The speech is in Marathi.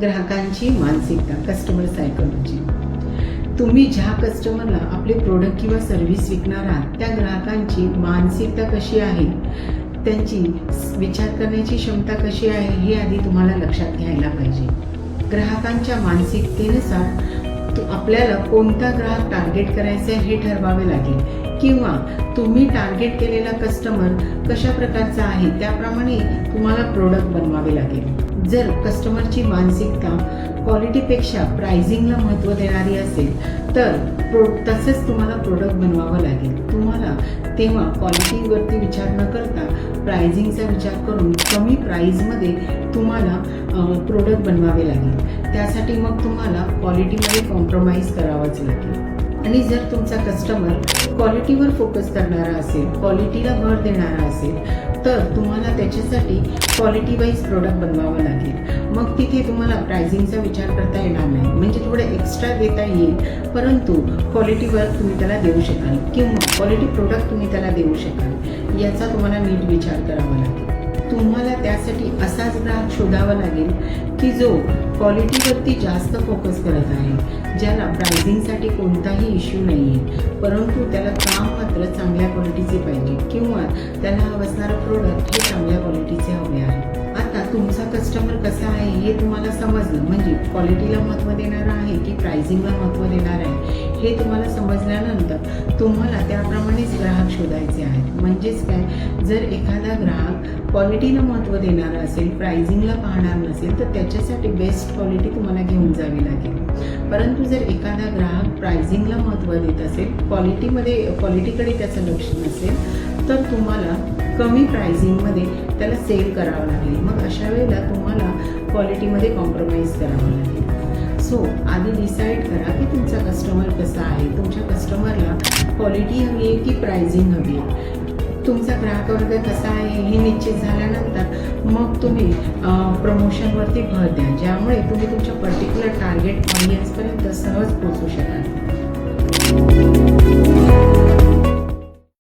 ग्राहकांची मानसिकता कस्टमर सायकोलॉजी तुम्ही ज्या कस्टमरला आपले प्रोडक्ट किंवा सर्व्हिस विकणार आहात त्या ग्राहकांची मानसिकता कशी आहे? त्यांची विचार करण्याची क्षमता कशी आहे हे आधी तुम्हाला लक्षात घ्यायला पाहिजे. ग्राहकांच्या मानसिकतेनुसार आपल्याला कोणता ग्राहक टार्गेट करायचा आहे हे ठरवावे लागेल. किंवा तुम्ही टार्गेट केलेला कस्टमर कशा प्रकारचा आहे त्याप्रमाणे तुम्हाला प्रोडक्ट बनवावे लागेल. जर कस्टमरची मानसिकता क्वालिटीपेक्षा प्राइसिंगला महत्त्व देणारी असेल तर प्रो तसंच तुम्हाला प्रोडक्ट बनवावं लागेल. तुम्हाला तेव्हा क्वालिटीवरती विचार न करता प्राइसिंगचा विचार करून कमी प्राईजमध्ये तुम्हाला प्रोडक्ट बनवावे लागेल. त्यासाठी मग तुम्हाला क्वालिटीमध्ये कॉम्प्रोमाइज करावंच लागेल. आणि जर तुमचा कस्टमर क्वालिटीवर फोकस करणारा असेल क्वालिटीला भर देणारा असेल तर तुम्हाला त्याच्यासाठी क्वालिटी वाईज प्रोडक्ट बनवावं लागेल. मग तिथे तुम्हाला प्राइसिंगचा विचार करता येणार नाही. म्हणजे थोडं एक्स्ट्रा देता येईल परंतु क्वालिटीवर तुम्ही त्याला देऊ शकाल. किंवा क्वालिटी प्रोडक्ट तुम्ही त्याला देऊ शकाल. याचा तुम्हाला नीट विचार करावा लागेल. त्यासाठी असाच ग्राहक शोधावा लागेल की जो क्वालिटीवरती जास्त फोकस करत आहे ज्याला प्राइसिंगसाठी कोणताही इश्यू नाही आहे परंतु त्याला काम मात्र चांगल्या क्वालिटीचे पाहिजे किंवा त्याला हवं असणारं प्रोडक्ट हे चांगल्या क्वालिटीचे हवे आहे. आता तुमचा कस्टमर कसा आहे हे तुम्हाला समजलं. म्हणजे क्वालिटीला महत्त्व देणारा आहे की प्राइसिंगला महत्त्व देणार आहे? हे तुम्हाला समजल्यानंतर तुम्हाला त्याप्रमाणेच ग्राहक शोधायचे आहेत. म्हणजेच काय? जर एखादा ग्राहक क्वालिटीला महत्त्व देणारा असेल प्रायझिंगला पाहणार नसेल तर त्याच्यासाठी बेस्ट क्वालिटी तुम्हाला घेऊन जावी लागेल. परंतु जर एखादा ग्राहक प्राइसिंगला महत्त्व देत असेल क्वालिटीमध्ये क्वालिटीकडे त्याचं लक्ष नसेल तर तुम्हाला कमी प्राइसिंगमध्ये त्याला सेल करावं लागेल. मग अशा वेळेला तुम्हाला क्वालिटीमध्ये कॉम्प्रोमाइज करावं लागेल. सो आधी डिसाईड करा की तुमचा कस्टमर कसा आहे. तुमच्या कस्टमरला क्वालिटी हवी आहे की प्राइसिंग हवी आहे? तुमचा ग्राहक वर्ग कसा आहे हे निश्चित झाल्यानंतर मग तुम्ही प्रमोशनवरती भर द्या. ज्यामुळे तुम्ही तुमच्या पर्टिक्युलर टार्गेट ऑडियन्सपर्यंत सहज पोहोचू शकाल.